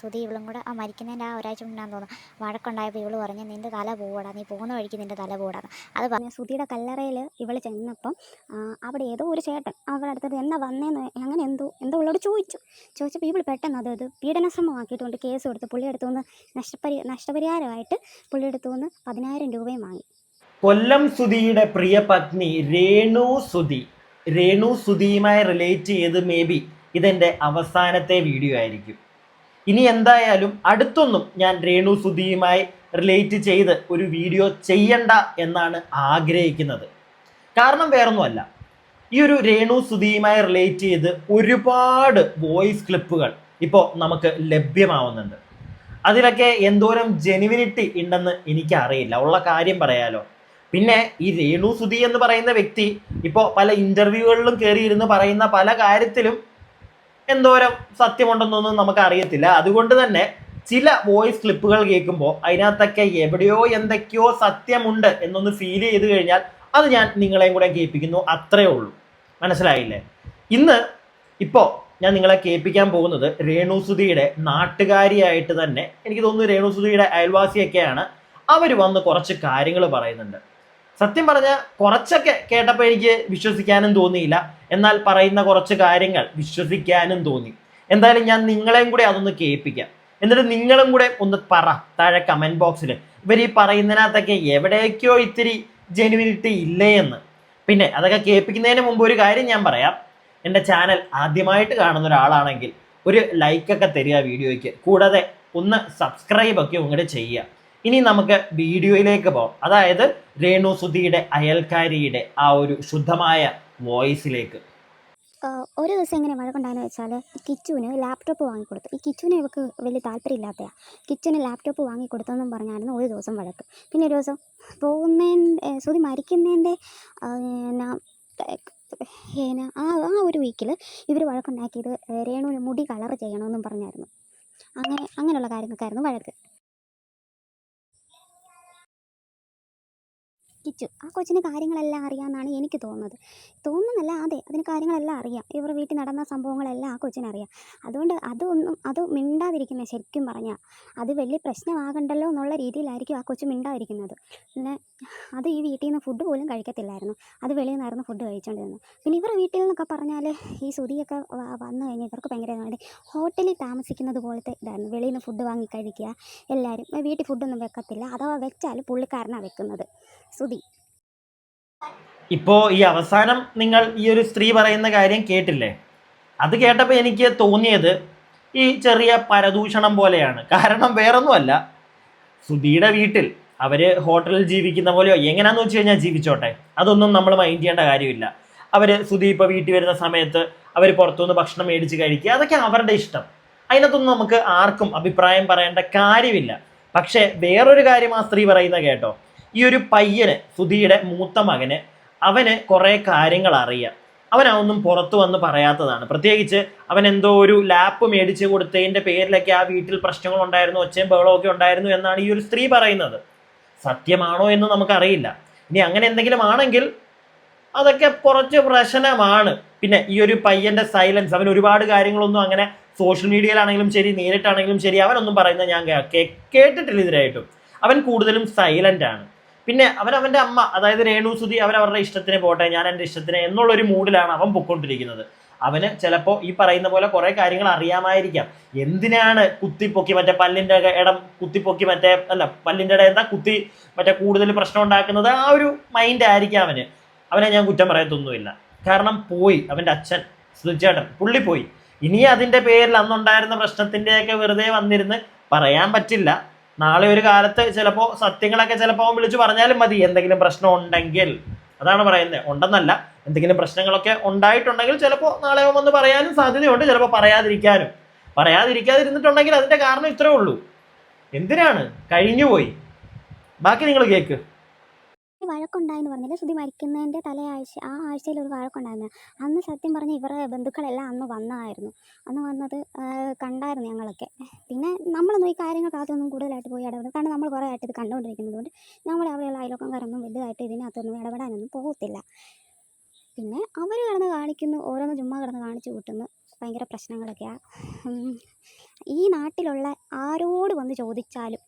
സുധി ഇവളും കൂടെ ആ മരിക്കുന്നതിന്റെ ആ ഒരാഴ്ച മുന്നാന്ന് തോന്നുന്നു. വഴക്കുണ്ടായപ്പോൾ ഇവൾ പറഞ്ഞ് നിന്റെ തല പോവടാ നീ പോകുന്ന വഴിക്ക് നിന്റെ തല പോടാന്ന് അത് പറഞ്ഞു സുധിയുടെ കല്ലറയിൽ ഇവൾ ചെന്നപ്പം അവിടെ ഏതോ ഒരു ചേട്ടൻ അവളുടെ അടുത്തത് എന്നാ വന്നേന്ന് അങ്ങനെ എന്തോ എന്തോ ഉള്ളോട് ചോദിച്ചു. ചോദിച്ചപ്പോൾ ഇവൾ പെട്ടെന്ന് അത് ഇത് കേസ് കൊടുത്ത് പുള്ളി അടുത്തു നിന്ന് നഷ്ടപരി നഷ്ടപരിഹാരമായിട്ട് പുള്ളി അടുത്തു നിന്ന് പതിനായിരം രൂപയും വാങ്ങി. കൊല്ലം സുധിയുടെ പ്രിയ പത്നി രേണു സുധി രേണു സുധിയുമായി റിലേറ്റ് ചെയ്ത് മേ ബി ഇതെന്റെ അവസാനത്തെ വീഡിയോ ആയിരിക്കും. ഇനി എന്തായാലും അടുത്തൊന്നും ഞാൻ രേണു സുധിയുമായി റിലേറ്റ് ചെയ്ത് ഒരു വീഡിയോ ചെയ്യണ്ട എന്നാണ് ആഗ്രഹിക്കുന്നത്. കാരണം വേറൊന്നുമല്ല ഈ ഒരു രേണു സുധിയുമായി റിലേറ്റ് ചെയ്ത് ഒരുപാട് വോയിസ് ക്ലിപ്പുകൾ ഇപ്പോൾ നമുക്ക് ലഭ്യമാവുന്നുണ്ട്. അതിലൊക്കെ എന്തോരം ജെനുവിനിറ്റി ഉണ്ടെന്ന് എനിക്കറിയില്ല. ഉള്ള കാര്യം പറയാലോ. പിന്നെ ഈ രേണു സുധി എന്ന് പറയുന്ന വ്യക്തി ഇപ്പോൾ പല ഇന്റർവ്യൂകളിലും കയറിയിരുന്ന് പറയുന്ന പല കാര്യത്തിലും എന്തോരം സത്യമുണ്ടെന്നൊന്നും നമുക്ക് അറിയത്തില്ല അതുകൊണ്ട് തന്നെ ചില വോയിസ് ക്ലിപ്പുകൾ കേൾക്കുമ്പോൾ അതിനകത്തൊക്കെ എവിടെയോ എന്തൊക്കെയോ സത്യമുണ്ട് എന്നൊന്ന് ഫീൽ ചെയ്ത് കഴിഞ്ഞാൽ അത് ഞാൻ നിങ്ങളെയും കൂടെ കേൾപ്പിക്കുന്നു. അത്രേ ഉള്ളൂ. മനസ്സിലായില്ലേ? ഇന്ന് ഇപ്പോൾ ഞാൻ നിങ്ങളെ കേൾപ്പിക്കാൻ പോകുന്നത് രേണുസുതിയുടെ നാട്ടുകാരിയായിട്ട് തന്നെ എനിക്ക് തോന്നുന്നു രേണുസുതിയുടെ അയൽവാസിയൊക്കെയാണ് അവർ വന്ന് കുറച്ച് കാര്യങ്ങൾ പറയുന്നുണ്ട്. സത്യം പറഞ്ഞാൽ കുറച്ചൊക്കെ കേട്ടപ്പോൾ എനിക്ക് വിശ്വസിക്കാനും തോന്നിയില്ല. എന്നാൽ പറയുന്ന കുറച്ച് കാര്യങ്ങൾ വിശ്വസിക്കാനും തോന്നി. എന്തായാലും ഞാൻ നിങ്ങളെയും കൂടെ അതൊന്ന് കേൾപ്പിക്കാം. എന്നിട്ട് നിങ്ങളും കൂടെ ഒന്ന് പറ താഴെ കമന്റ് ബോക്സിൽ ഇവർ ഈ പറയുന്നതിനകത്തൊക്കെ എവിടേക്കോ ഇത്തിരി ജെനുവിനിറ്റി ഇല്ലേ എന്ന്. പിന്നെ അതൊക്കെ കേൾപ്പിക്കുന്നതിന് മുമ്പ് ഒരു കാര്യം ഞാൻ പറയാം. എന്റെ ചാനൽ ആദ്യമായിട്ട് കാണുന്ന ഒരാളാണെങ്കിൽ ഒരു ലൈക്കൊക്കെ തരിക വീഡിയോയ്ക്ക്. കൂടാതെ ഒന്ന് സബ്സ്ക്രൈബ് ഒക്കെ ഇങ്ങോട്ട് ചെയ്യുക. ഇനി നമുക്ക് വീഡിയോയിലേക്ക് പോകാം. അതായത് രേണു സുധിയുടെ അയൽക്കാരിയുടെ ആ ഒരു ശുദ്ധമായ വോയിസിലേക്ക്. ഒരു ദിവസം ഇങ്ങനെ വഴക്കുണ്ടായെന്ന് വെച്ചാൽ കിച്ചുവിന് ലാപ്ടോപ്പ് വാങ്ങിക്കൊടുത്തു. ഈ കിച്ചുവിനെ ഇവക്ക് വലിയ താല്പര്യമില്ലാത്തയാ. കിച്ചുവിന് ലാപ്ടോപ്പ് വാങ്ങിക്കൊടുത്തെന്നും പറഞ്ഞായിരുന്നു ഒരു ദിവസം വഴക്ക്. പിന്നെ ഒരു ദിവസം പോകുന്നതിന്റെ സുതി മരിക്കുന്നതിന്റെ ആ ആ ഒരു വീക്കിൽ ഇവർ വഴക്കുണ്ടാക്കിയത് രേണുവിന് മുടി കളർ ചെയ്യണമെന്നും പറഞ്ഞായിരുന്നു. അങ്ങനെ അങ്ങനെയുള്ള കാര്യങ്ങൾക്കായിരുന്നു വഴക്ക്. കിച്ചു ആ കൊച്ചിന് കാര്യങ്ങളെല്ലാം അറിയാമെന്നാണ് എനിക്ക് തോന്നുന്നത്. തോന്നുന്നല്ല അതെ അതിന് കാര്യങ്ങളെല്ലാം അറിയാം. ഇവർ വീട്ടിൽ നടന്ന സംഭവങ്ങളെല്ലാം ആ കൊച്ചിനറിയാം അതുകൊണ്ട് അതൊന്നും അത് മിണ്ടാതിരിക്കുന്ന ശരിക്കും പറഞ്ഞാൽ അത് വലിയ പ്രശ്നമാകണ്ടല്ലോ എന്നുള്ള രീതിയിലായിരിക്കും ആ കൊച്ചു മിണ്ടാതിരിക്കുന്നത്. പിന്നെ അത് ഈ വീട്ടിൽ നിന്ന് ഫുഡ് പോലും കഴിക്കത്തില്ലായിരുന്നു. അത് വെളിയിൽ നിന്നായിരുന്നു ഫുഡ് കഴിച്ചുകൊണ്ടിരുന്നത് പിന്നെ ഇവരുടെ വീട്ടിൽ നിന്നൊക്കെ പറഞ്ഞാൽ ഈ സുതിയൊക്കെ വന്നു കഴിഞ്ഞാൽ ഇവർക്ക് ഭയങ്കര. ഹോട്ടലിൽ താമസിക്കുന്നത് പോലത്തെ ഇതായിരുന്നു. വെളിയിൽ നിന്ന് ഫുഡ് വാങ്ങി കഴിക്കുക എല്ലാവരും വീട്ടിൽ ഫുഡൊന്നും വെക്കത്തില്ല. അഥവാ വെച്ചാൽ പുള്ളിക്കാരനാണ് വെക്കുന്നത്. സുതി ഇപ്പോൾ ഈ അവസാനം നിങ്ങൾ ഈ ഒരു സ്ത്രീ പറയുന്ന കാര്യം കേട്ടില്ലേ? അത് കേട്ടപ്പോൾ എനിക്ക് തോന്നിയത് ഈ ചെറിയ പരദൂഷണം പോലെയാണ്. കാരണം വേറൊന്നുമല്ല. സുധിയുടെ വീട്ടിൽ അവർ ഹോട്ടലിൽ ജീവിക്കുന്ന പോലെയോ എങ്ങനെയാന്ന് വെച്ച് കഴിഞ്ഞാൽ ജീവിച്ചോട്ടെ? അതൊന്നും നമ്മൾ മൈൻഡ് ചെയ്യേണ്ട കാര്യമില്ല. അവർ സുധി ഇപ്പോൾ വീട്ടിൽ വരുന്ന സമയത്ത് അവർ പുറത്തുനിന്ന് ഭക്ഷണം മേടിച്ച് കഴിക്കുക. അതൊക്കെ അവരുടെ ഇഷ്ടം. അതിനകത്തൊന്നും നമുക്ക് ആർക്കും അഭിപ്രായം പറയേണ്ട കാര്യമില്ല. പക്ഷേ വേറൊരു കാര്യം ആ സ്ത്രീ പറയുന്ന കേട്ടോ. ഈ ഒരു പയ്യന് സുധിയുടെ മൂത്ത മകന് അവന് കുറേ കാര്യങ്ങൾ അറിയാം അവനൊന്നും പുറത്തു വന്ന് പറയാത്തതാണ്. പ്രത്യേകിച്ച് അവൻ എന്തോ ഒരു ലാപ്പ് മേടിച്ച് കൊടുത്തതിന്റെ പേരിലൊക്കെ ആ വീട്ടിൽ പ്രശ്നങ്ങൾ ഉണ്ടായിരുന്നു ഒച്ചയും ബഹളമൊക്കെ ഉണ്ടായിരുന്നു എന്നാണ് ഈ ഒരു സ്ത്രീ പറയുന്നത്. സത്യമാണോ എന്ന് നമുക്കറിയില്ല. ഇനി അങ്ങനെ എന്തെങ്കിലും ആണെങ്കിൽ അതൊക്കെ കുറച്ച് പ്രശ്നമാണ്. പിന്നെ ഈ ഒരു പയ്യന്റെ സൈലൻസ് അവൻ ഒരുപാട് കാര്യങ്ങളൊന്നും അങ്ങനെ സോഷ്യൽ മീഡിയയിലാണെങ്കിലും ശരി നേരിട്ടാണെങ്കിലും ശരി അവനൊന്നും പറയുന്നത് ഞാൻ കേട്ടിട്ടില്ല ഇതിനായിട്ടും. അവൻ കൂടുതലും സൈലന്റ് ആണ്. പിന്നെ അവൻ അവന്റെ അമ്മ അതായത് രേണു സുധി അവൻ അവരുടെ ഇഷ്ടത്തിന് പോട്ടെ ഞാൻ എന്റെ ഇഷ്ടത്തിന് എന്നുള്ളൊരു മൂഡിലാണ് അവൻ പൊയ്ക്കൊണ്ടിരിക്കുന്നത്. അവന് ചിലപ്പോൾ ഈ പറയുന്ന പോലെ കുറേ കാര്യങ്ങൾ അറിയാമായിരിക്കാം. എന്തിനാണ് കുത്തിപ്പൊക്കി മറ്റേ പല്ലിന്റെ ഇടം കുത്തിപ്പൊക്കി മറ്റേ അല്ല പല്ലിന്റെ ഇടം എന്താ? കുത്തി മറ്റേ കൂടുതൽ പ്രശ്നം ഉണ്ടാക്കുന്നത് ആ ഒരു മൈൻഡ് ആയിരിക്കാം അവന്. അവനെ ഞാൻ കുറ്റം പറയത്തൊന്നുമില്ല. കാരണം പോയി അവന്റെ അച്ഛൻ സുധിച്ചേട്ടൻ പുള്ളി പോയി. ഇനി അതിന്റെ പേരിൽ അന്നുണ്ടായിരുന്ന പ്രശ്നത്തിന്റെയൊക്കെ വെറുതെ വന്നിരുന്ന് പറയാൻ പറ്റില്ല. നാളെ ഒരു കാലത്ത് ചിലപ്പോൾ സത്യങ്ങളൊക്കെ ചിലപ്പോൾ വിളിച്ചു പറഞ്ഞാലും മതി. എന്തെങ്കിലും പ്രശ്നം ഉണ്ടെങ്കിൽ. അതാണ് പറയുന്നത് ഉണ്ടെന്നല്ല. എന്തെങ്കിലും പ്രശ്നങ്ങളൊക്കെ ഉണ്ടായിട്ടുണ്ടെങ്കിൽ ചിലപ്പോൾ നാളെ വന്ന് പറയാനും സാധ്യതയുണ്ട്. ചിലപ്പോൾ പറയാതിരിക്കാനും. പറയാതിരിക്കാതിരുന്നിട്ടുണ്ടെങ്കിൽ അതിന്റെ കാരണം ഇത്രേ ഉള്ളൂ. എന്തിനാണ്? കഴിഞ്ഞുപോയി. ബാക്കി നിങ്ങൾ കേക്ക്. ഈ വഴക്കുണ്ടായെന്ന് പറഞ്ഞില്ല? സുധി മരിക്കുന്നതിന്റെ തലയാഴ്ച ആ ആഴ്ചയിൽ ഒരു വഴക്കുണ്ടായിരുന്നു. അന്ന് സത്യം പറഞ്ഞ ഇവരുടെ ബന്ധുക്കളെല്ലാം അന്ന് വന്നായിരുന്നു. അന്ന് വന്നത് കണ്ടായിരുന്നു ഞങ്ങളൊക്കെ. പിന്നെ നമ്മളൊന്നും ഈ കാര്യങ്ങൾക്കകത്തൊന്നും കൂടുതലായിട്ട് പോയി ഇടപെടും കാരണം നമ്മൾ കുറേ ആയിട്ട് ഇത് കണ്ടുകൊണ്ടിരിക്കുന്നത് കൊണ്ട് നമ്മൾ അവിടെയുള്ള അയൽവക്കംകാരൊന്നും വലുതായിട്ട് ഇതിനകത്തൊന്നും ഇടപെടാനൊന്നും പോകത്തില്ല. പിന്നെ അവർ കിടന്ന് കാണിക്കുന്നു ഓരോന്ന് ചുമ്മാ കിടന്ന് കാണിച്ചു കൂട്ടുന്നു. ഭയങ്കര പ്രശ്നങ്ങളൊക്കെയാണ് ഈ നാട്ടിലുള്ള ആരോട് വന്ന് ചോദിച്ചാലും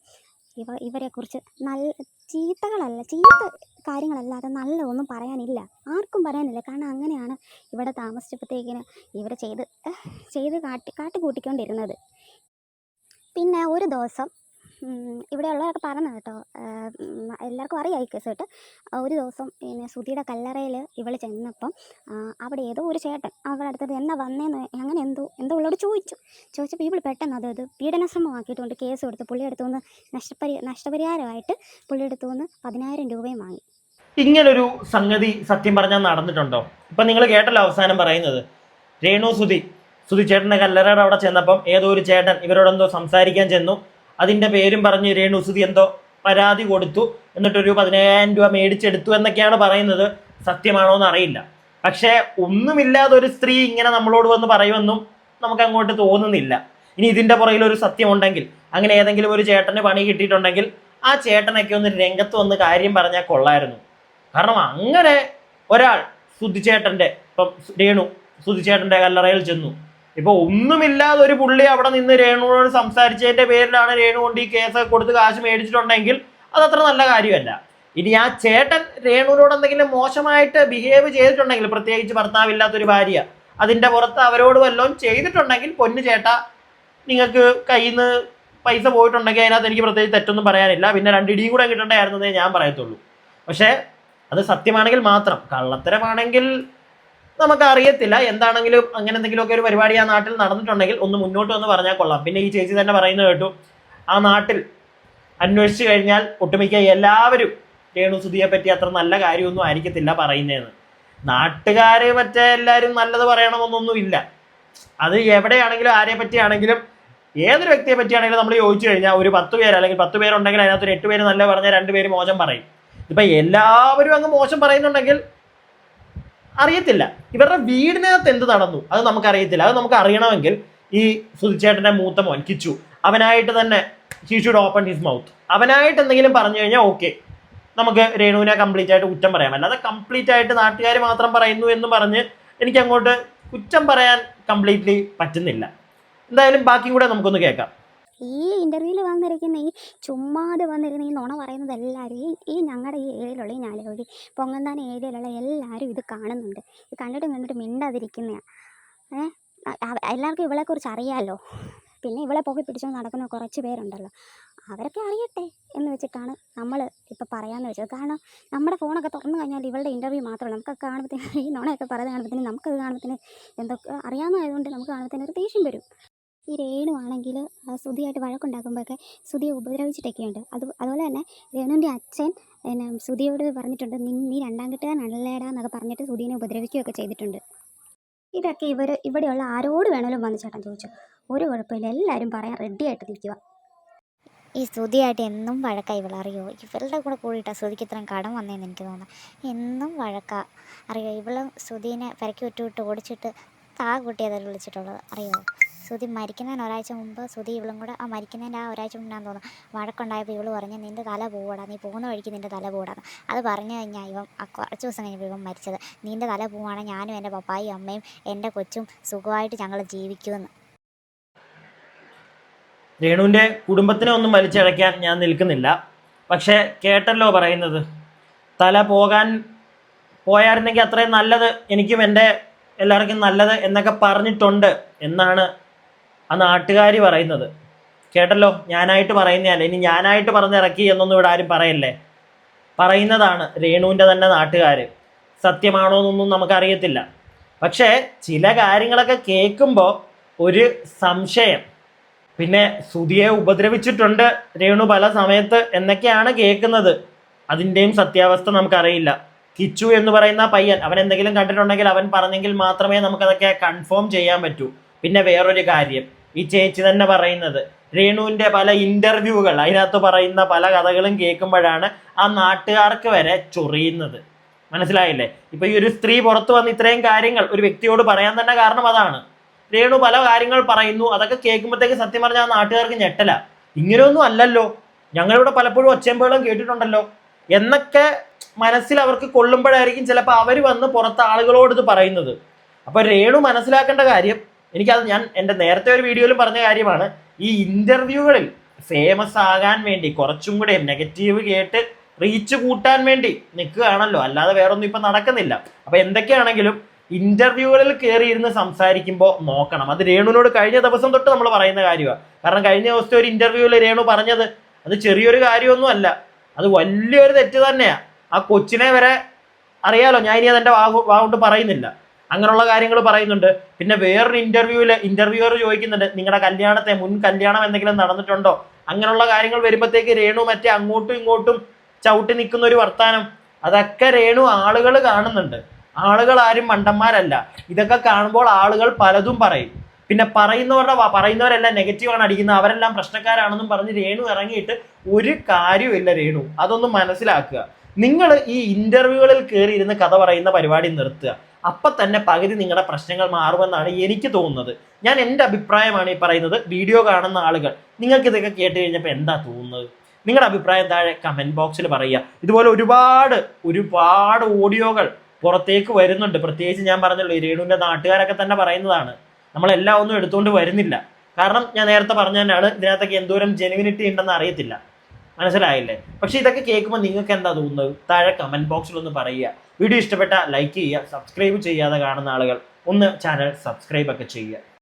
ഇവ ഇവരെക്കുറിച്ച് നല്ല ചീത്തകളല്ല ചീത്ത കാര്യങ്ങളല്ലാതെ നല്ല ഒന്നും പറയാനില്ല. ആർക്കും പറയാനില്ല. കാരണം അങ്ങനെയാണ് ഇവിടെ താമസിച്ചപ്പോഴത്തേക്കിന് ഇവർ ചെയ്ത് ചെയ്ത് കാട്ടി കാട്ടിക്കൂട്ടിക്കൊണ്ടിരുന്നത് പിന്നെ ഒരു ദിവസം ഇവിടെയുള്ളവരൊക്കെ പറഞ്ഞു കേട്ടോ. എല്ലാവർക്കും അറിയാം ഈ കേസ് കേട്ട്. ഒരു ദിവസം പിന്നെ സുധിയുടെ കല്ലറയിൽ ഇവൾ ചെന്നപ്പം അവിടെ ഏതോ ഒരു ചേട്ടൻ അവളുടെ അടുത്തത് എന്നാ വന്നേന്ന് അങ്ങനെ എന്തോ എന്തോ ഉള്ളോട് ചോദിച്ചു. ചോദിച്ചപ്പോൾ ഇവൾ പെട്ടെന്ന് അത് ഇത് പീഡനശ്രമമാക്കിയിട്ടുണ്ട് കേസ് കൊടുത്ത് പുള്ളിയെടുത്തു നിന്ന് നഷ്ടപരി നഷ്ടപരിഹാരമായിട്ട് പുള്ളിയെടുത്തു നിന്ന് പതിനായിരം രൂപയും വാങ്ങി. ഇങ്ങനൊരു സംഗതി സത്യം പറഞ്ഞാൽ നടന്നിട്ടുണ്ടോ? ഇപ്പം നിങ്ങൾ കേട്ടല്ലോ അവസാനം പറയുന്നത്. രേണു സുധി. സുധി ചേട്ടന്റെ കല്ലറയുടെ അവിടെ ചെന്നപ്പം ഏതോ ഒരു ചേട്ടൻ ഇവരോടെന്തോ സംസാരിക്കാൻ ചെന്നു. അതിന്റെ പേരും പറഞ്ഞ് രേണു എന്തോ പരാതി കൊടുത്തു. എന്നിട്ടൊരു പതിനായിരം രൂപ മേടിച്ചെടുത്തു എന്നൊക്കെയാണ് പറയുന്നത്. സത്യമാണോ എന്ന് അറിയില്ല പക്ഷേ ഒന്നുമില്ലാതെ ഒരു സ്ത്രീ ഇങ്ങനെ നമ്മളോട് വന്ന് പറയുമെന്നും നമുക്ക് അങ്ങോട്ട് തോന്നുന്നില്ല. ഇനി ഇതിന്റെ പുറകിൽ ഒരു സത്യമുണ്ടെങ്കിൽ അങ്ങനെ ഏതെങ്കിലും ഒരു ചേട്ടന് പണി കിട്ടിയിട്ടുണ്ടെങ്കിൽ ആ ചേട്ടനൊക്കെ ഒന്ന് രംഗത്ത് വന്ന് കാര്യം പറഞ്ഞാൽ കൊള്ളായിരുന്നു. കാരണം അങ്ങനെ ഒരാൾ സുധിച്ചേട്ടന്റെ ഇപ്പം രേണു സുധിച്ചേട്ടന്റെ കല്ലറയിൽ ചെന്നു. ഇപ്പൊ ഒന്നുമില്ലാതെ ഒരു പുള്ളി അവിടെ നിന്ന് രേണുവിനോട് സംസാരിച്ചതിന്റെ പേരിലാണ് രേണു കൊണ്ട് ഈ കേസ് കൊടുത്ത് കാശ് മേടിച്ചിട്ടുണ്ടെങ്കിൽ അതത്ര നല്ല കാര്യമല്ല. ഇനി ആ ചേട്ടൻ രേണുവിനോട് എന്തെങ്കിലും മോശമായിട്ട് ബിഹേവ് ചെയ്തിട്ടുണ്ടെങ്കിൽ പ്രത്യേകിച്ച് ഭർത്താവില്ലാത്തൊരു ഭാര്യ അതിന്റെ പുറത്ത് അവരോട് വല്ലതും ചെയ്തിട്ടുണ്ടെങ്കിൽ പൊന്നു ചേട്ട നിങ്ങൾക്ക് കയ്യിൽ നിന്ന് പൈസ പോയിട്ടുണ്ടെങ്കിൽ അതിനകത്ത് എനിക്ക് പ്രത്യേകിച്ച് തെറ്റൊന്നും പറയാനില്ല. പിന്നെ രണ്ടിടിയും കൂടെ കിട്ടണ്ടായിരുന്നതേ ഞാൻ പറയത്തുള്ളൂ. പക്ഷേ അത് സത്യമാണെങ്കിൽ മാത്രം. കള്ളത്തരമാണെങ്കിൽ നമുക്ക് അറിയത്തില്ല എന്താണെങ്കിലും അങ്ങനെ എന്തെങ്കിലുമൊക്കെ ഒരു പരിപാടി ആ നാട്ടിൽ നടന്നിട്ടുണ്ടെങ്കിൽ ഒന്ന് മുന്നോട്ട് വന്ന് പറഞ്ഞാൽ കൊള്ളാം. പിന്നെ ഈ ചേച്ചി തന്നെ പറയുന്നത് കേട്ടു ആ നാട്ടിൽ അന്വേഷിച്ചു കഴിഞ്ഞാൽ ഒട്ടുമിക്ക എല്ലാവരും രേണു സുധിയെ പറ്റി അത്ര നല്ല കാര്യമൊന്നും ആയിരിക്കത്തില്ല പറയുന്നതെന്ന് നാട്ടുകാര് മറ്റേ എല്ലാവരും നല്ലത് പറയണമെന്നൊന്നും ഇല്ല. അത് എവിടെയാണെങ്കിലും ആരെ പറ്റിയാണെങ്കിലും ഏതൊരു വ്യക്തിയെ പറ്റിയാണെങ്കിലും നമ്മൾ ചോദിച്ചു കഴിഞ്ഞാൽ ഒരു പത്ത് പേര് അല്ലെങ്കിൽ പത്ത് പേരുണ്ടെങ്കിൽ അതിനകത്ത് ഒരു എട്ട് പേര് നല്ല പറഞ്ഞാൽ രണ്ട് പേര് മോശം പറയും. ഇപ്പം എല്ലാവരും അങ്ങ് മോശം പറയുന്നുണ്ടെങ്കിൽ അറിയത്തില്ല. ഇവരുടെ വീടിനകത്ത് എന്ത് നടന്നു? അത് നമുക്ക് അറിയത്തില്ല അത് നമുക്ക് അറിയണമെങ്കിൽ ഈ സുധിച്ചേട്ടന്റെ മൂത്ത മോൻ കിച്ചു അവനായിട്ട് തന്നെ he should open his mouth അവനായിട്ട് എന്തെങ്കിലും പറഞ്ഞു കഴിഞ്ഞാൽ ഓക്കെ നമുക്ക് രേണുവിനെ കംപ്ലീറ്റ് ആയിട്ട് കുറ്റം പറയാം. അല്ലാതെ കംപ്ലീറ്റ് ആയിട്ട് നാട്ടുകാർ മാത്രം പറയുന്നു എന്ന് പറഞ്ഞ് എനിക്ക് അങ്ങോട്ട് കുറ്റം പറയാൻ കംപ്ലീറ്റ്ലി പറ്റുന്നില്ല. എന്തായാലും ബാക്കി കൂടെ നമുക്കൊന്ന് കേൾക്കാം. ഈ ഇന്റർവ്യൂവിൽ വന്നിരിക്കുന്ന ഈ ചുമ്മാതെ വന്നിരുന്ന ഈ നുണ പറയുന്നത് എല്ലാവരും ഈ ഞങ്ങളുടെ ഈ ഏരിയയിലുള്ള ഈ ഞാലക്കുടി പൊങ്ങന്താന ഏരിയയിലുള്ള എല്ലാവരും ഇത് കാണുന്നുണ്ട്. ഇത് കണ്ടിട്ട് കണ്ടിട്ട് മിണ്ടാതിരിക്കുന്നതാണ് ഏഹ് എല്ലാവർക്കും ഇവളെക്കുറിച്ച് അറിയാമല്ലോ പിന്നെ ഇവളെ പോയി പിടിച്ചോ നടക്കുന്ന കുറച്ച് പേരുണ്ടല്ലോ. അവരൊക്കെ അറിയട്ടെ എന്ന് വെച്ചിട്ടാണ് നമ്മൾ ഇപ്പോൾ പറയാമെന്ന് വെച്ചത്. കാരണം നമ്മുടെ ഫോണൊക്കെ തുറന്നു കഴിഞ്ഞാൽ ഇവളുടെ ഇന്റർവ്യൂ മാത്രമല്ല നമുക്കൊക്കെ കാണുമ്പോഴത്തേന് ഈ നുണയൊക്കെ പറയുന്നത് കാണുമ്പോഴത്തേന് നമുക്കത് കാണുമ്പോഴത്തേന് എന്തൊക്കെ അറിയാവുന്നതായതുകൊണ്ട് നമുക്ക് കാണുമ്പോഴത്തേന് ഒരു ദേഷ്യം വരും. ഈ രേണു ആണെങ്കിൽ സുധിയായിട്ട് വഴക്കുണ്ടാക്കുമ്പോഴൊക്കെ സുധിയെ ഉപദ്രവിച്ചിട്ടൊക്കെയുണ്ട്. അത് അതുപോലെ തന്നെ രേണുവിന്റെ അച്ഛൻ പിന്നെ സുധിയോട് പറഞ്ഞിട്ടുണ്ട് നീ രണ്ടാം കെട്ടുകാരനല്ലേടാ എന്നൊക്കെ പറഞ്ഞിട്ട് സുധീനെ ഉപദ്രവിക്കുകയൊക്കെ ചെയ്തിട്ടുണ്ട്. ഇതൊക്കെ ഇവർ ഇവിടെയുള്ള ആരോട് വേണമെങ്കിലും വന്ന് ചേട്ടൻ ചോദിച്ചു. ഒരു കുഴപ്പമില്ല എല്ലാവരും പറയാൻ റെഡി ആയിട്ട് നിൽക്കുക. ഈ സ്തുതിയായിട്ട് എന്നും വഴക്കാ ഇവളറിയോ? ഇവളുടെ കൂടെ കൂടിയിട്ടാ സ്തുതിക്ക് ഇത്രയും കടം വന്നതെന്ന് എനിക്ക് തോന്നുന്നു. എന്നും വഴക്കാ. അറിയോ? ഇവളും സ്തുതിനെ പെരക്കി വിട്ട് വിട്ട് ഓടിച്ചിട്ട് താ കൂട്ടിയതല്ല വിളിച്ചിട്ടുള്ളത് അറിയോ? ശ്രുതി മരിക്കുന്നതിന് ഒരാഴ്ച മുമ്പ് ശ്രുതി ഇവളും കൂടെ ആ മരിക്കുന്നതിന്റെ ആ ഒരാഴ്ച മുമ്പാന്ന് തോന്നുന്നു വഴക്കുണ്ടായപ്പോൾ ഇവൾ പറഞ്ഞ് നിന്റെ തല പോവാടാ നീ പോകുന്ന വഴിക്ക് നിന്റെ തല പോടാന്ന് അത് പറഞ്ഞു കഴിഞ്ഞാൽ ഇവൻ കുറച്ച് ദിവസം കഴിഞ്ഞപ്പോൾ ഇവൻ മരിച്ചത്. നിന്റെ തല പോവാണ് ഞാനും എന്റെ പപ്പായും അമ്മയും എന്റെ കൊച്ചും സുഖമായിട്ട് ഞങ്ങൾ ജീവിക്കുമെന്ന്. രേണുവിന്റെ കുടുംബത്തിനെ ഒന്നും വലിച്ചടയ്ക്കാൻ ഞാൻ നിൽക്കുന്നില്ല. പക്ഷേ കേട്ടല്ലോ പറയുന്നത് തല പോകാൻ പോയായിരുന്നെങ്കിൽ അത്രയും നല്ലത് എനിക്കും എന്റെ എല്ലാവർക്കും നല്ലത് എന്നൊക്കെ പറഞ്ഞിട്ടുണ്ട് എന്നാണ് ആ നാട്ടുകാർ പറയുന്നത്. കേട്ടല്ലോ? ഞാനായിട്ട് പറയുന്നതല്ല. ഇനി ഞാനായിട്ട് പറഞ്ഞിറക്കി എന്നൊന്നും ഇവിടെ ആരും പറയല്ലേ? പറയുന്നതാണ് രേണുവിന്റെ തന്നെ നാട്ടുകാർ സത്യമാണോ എന്നൊന്നും നമുക്കറിയത്തില്ല. പക്ഷേ ചില കാര്യങ്ങളൊക്കെ കേൾക്കുമ്പോൾ ഒരു സംശയം. പിന്നെ സുധിയെ ഉപദ്രവിച്ചിട്ടുണ്ട് രേണു പല സമയത്ത് എന്നൊക്കെയാണ് കേൾക്കുന്നത്. അതിന്റെയും സത്യാവസ്ഥ നമുക്കറിയില്ല. കിച്ചു എന്ന് പറയുന്ന പയ്യൻ അവൻ എന്തെങ്കിലും കണ്ടിട്ടുണ്ടെങ്കിൽ അവൻ പറഞ്ഞെങ്കിൽ മാത്രമേ നമുക്കതൊക്കെ കൺഫേം ചെയ്യാൻ പറ്റൂ. പിന്നെ വേറൊരു കാര്യം. ഈ ചേച്ചി തന്നെ പറയുന്നത്. രേണുവിന്റെ പല ഇന്റർവ്യൂകൾ അതിനകത്ത് പറയുന്ന പല കഥകളും കേൾക്കുമ്പോഴാണ് ആ നാട്ടുകാർക്ക് വരെ ചൊറിയുന്നത്. മനസ്സിലായില്ലേ? ഇപ്പൊ ഈ ഒരു സ്ത്രീ പുറത്തു വന്ന് ഇത്രയും കാര്യങ്ങൾ ഒരു വ്യക്തിയോട് പറയാൻ തന്നെ കാരണം അതാണ്. രേണു പല കാര്യങ്ങൾ പറയുന്നു അതൊക്കെ കേൾക്കുമ്പോഴത്തേക്ക് സത്യം പറഞ്ഞാൽ ആ നാട്ടുകാർക്ക് ഞെട്ടല. ഇങ്ങനെയൊന്നും അല്ലല്ലോ. ഞങ്ങളിവിടെ പലപ്പോഴും ഒച്ചയമ്പേളും കേട്ടിട്ടുണ്ടല്ലോ. എന്നൊക്കെ മനസ്സിൽ അവർക്ക് കൊള്ളുമ്പോഴായിരിക്കും ചിലപ്പോൾ അവർ വന്ന് പുറത്ത് ആളുകളോട് ഇത് പറയുന്നത്. അപ്പൊ രേണു മനസ്സിലാക്കേണ്ട കാര്യം എനിക്കത് ഞാൻ എന്റെ നേരത്തെ ഒരു വീഡിയോയിൽ പറഞ്ഞ കാര്യമാണ് ഈ ഇന്റർവ്യൂകളിൽ ഫേമസ് ആകാൻ വേണ്ടി കുറച്ചും കൂടെ നെഗറ്റീവ് കേട്ട് റീച്ച് കൂട്ടാൻ വേണ്ടി നിൽക്കുകയാണല്ലോ അല്ലാതെ വേറൊന്നും ഇപ്പം നടക്കുന്നില്ല അപ്പം എന്തൊക്കെയാണെങ്കിലും ഇന്റർവ്യൂകളിൽ കയറിയിരുന്ന് സംസാരിക്കുമ്പോൾ നോക്കണം അത് രേണുവിനോട് കഴിഞ്ഞ ദിവസം തൊട്ട് നമ്മൾ പറയുന്ന കാര്യമാണ് കാരണം കഴിഞ്ഞ ദിവസത്തെ ഒരു ഇന്റർവ്യൂവിൽ രേണു പറഞ്ഞത് അത് ചെറിയൊരു കാര്യമൊന്നും അല്ല അത് വലിയൊരു തെറ്റ് തന്നെയാണ് ആ കൊച്ചിനെ വരെ അറിയാലോ ഞാൻ ഇനി അതെന്റെ വാ വാ കൊണ്ട് പറയുന്നില്ല അങ്ങനെയുള്ള കാര്യങ്ങൾ പറയുന്നുണ്ട്. പിന്നെ വേറൊരു ഇന്റർവ്യൂവിൽ ഇന്റർവ്യൂവർ ചോദിക്കുന്നുണ്ട് നിങ്ങളുടെ കല്യാണത്തെ മുൻ കല്യാണം എന്തെങ്കിലും നടന്നിട്ടുണ്ടോ? അങ്ങനെയുള്ള കാര്യങ്ങൾ വരുമ്പോഴത്തേക്ക് രേണു മറ്റേ അങ്ങോട്ടും ഇങ്ങോട്ടും ചവിട്ടി നിൽക്കുന്ന ഒരു വർത്താനം. അതൊക്കെ രേണു ആളുകൾ കാണുന്നുണ്ട്. ആളുകൾ ആരും മണ്ടന്മാരല്ല. ഇതൊക്കെ കാണുമ്പോൾ ആളുകൾ പലതും പറയും. പിന്നെ പറയുന്നവരുടെ പറയുന്നവരെല്ലാം നെഗറ്റീവാണ് അടിക്കുന്നത്. അവരെല്ലാം പ്രശ്നക്കാരാണെന്നും പറഞ്ഞ് രേണു ഇറങ്ങിയിട്ട് ഒരു കാര്യമില്ല രേണു. അതൊന്ന് മനസ്സിലാക്കുക. നിങ്ങൾ ഈ ഇന്റർവ്യൂകളിൽ കയറി ഇരുന്ന് കഥ പറയുന്ന പരിപാടി നിർത്തുക. അപ്പൊ തന്നെ പകുതി നിങ്ങളുടെ പ്രശ്നങ്ങൾ മാറുമെന്നാണ് എനിക്ക് തോന്നുന്നത്. ഞാൻ എന്റെ അഭിപ്രായമാണ് ഈ പറയുന്നത്. വീഡിയോ കാണുന്ന ആളുകൾ നിങ്ങൾക്ക് ഇതൊക്കെ കേട്ട് കഴിഞ്ഞപ്പോൾ എന്താ തോന്നുന്നത്? നിങ്ങളുടെ അഭിപ്രായം താഴെ കമന്റ് ബോക്സിൽ പറയുക. ഇതുപോലെ ഒരുപാട് ഒരുപാട് ഓഡിയോകൾ പുറത്തേക്ക് വരുന്നുണ്ട്. പ്രത്യേകിച്ച് ഞാൻ പറഞ്ഞല്ലോ ഈ രേണുവിന്റെ നാട്ടുകാരൊക്കെ തന്നെ പറയുന്നതാണ്. നമ്മളെല്ലാം ഒന്നും എടുത്തുകൊണ്ട് വരുന്നില്ല. കാരണം ഞാൻ നേരത്തെ പറഞ്ഞ തന്നെയാണ് ഇതിനകത്തൊക്കെ എന്തോരം ജെനുവിനിറ്റി ഉണ്ടെന്ന് അറിയത്തില്ല. മനസ്സിലായില്ലേ? പക്ഷെ ഇതൊക്കെ കേൾക്കുമ്പോൾ നിങ്ങൾക്ക് എന്താ തോന്നുന്നത്? താഴെ കമന്റ് ബോക്സിൽ ഒന്ന് പറയുക. വീഡിയോ ഇഷ്ടപ്പെട്ട ലൈക്ക് ചെയ്യുക സബ്സ്ക്രൈബ് ചെയ്യാതെ കാണുന്ന ആളുകൾ ഒന്ന് ചാനൽ സബ്സ്ക്രൈബ് ഒക്കെ ചെയ്യുക.